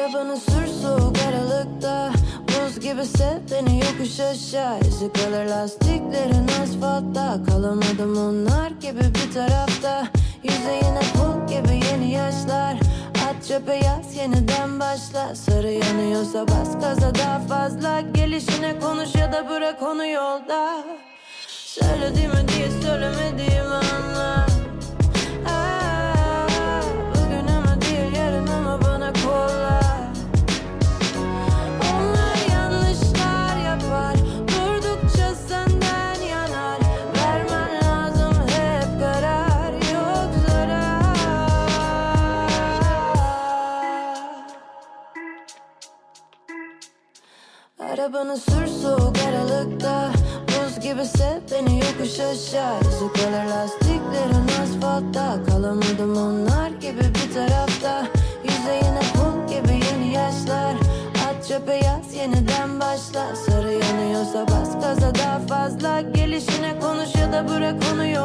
Arabanı sür soğuk aralıkta. Buz gibi beni yokuş aşağı. İzi kalır lastiklerin asfaltta. Kalamadım onlar gibi bir tarafta. Yüzeyine pul gibi yeni yaşlar. At çöpe yaz yeniden başla. Sarı yanıyorsa bas gaza daha fazla. Gelişine konuş ya da bırak onu yolda. Söylediğimi diye söylemediğimi Arabanı sür soğuk aralıkta. Buz gibi sev beni yokuş aşağı. Kalır lastiklerin asfaltta. Kalamadım onlar gibi bir tarafta. Yüzeyine pul gibi yeni yaşlar. At çöpe yaz yeniden başla. Sarı yanıyorsa bas gaza daha fazla. Gelişine konuş ya da bırak onu yolda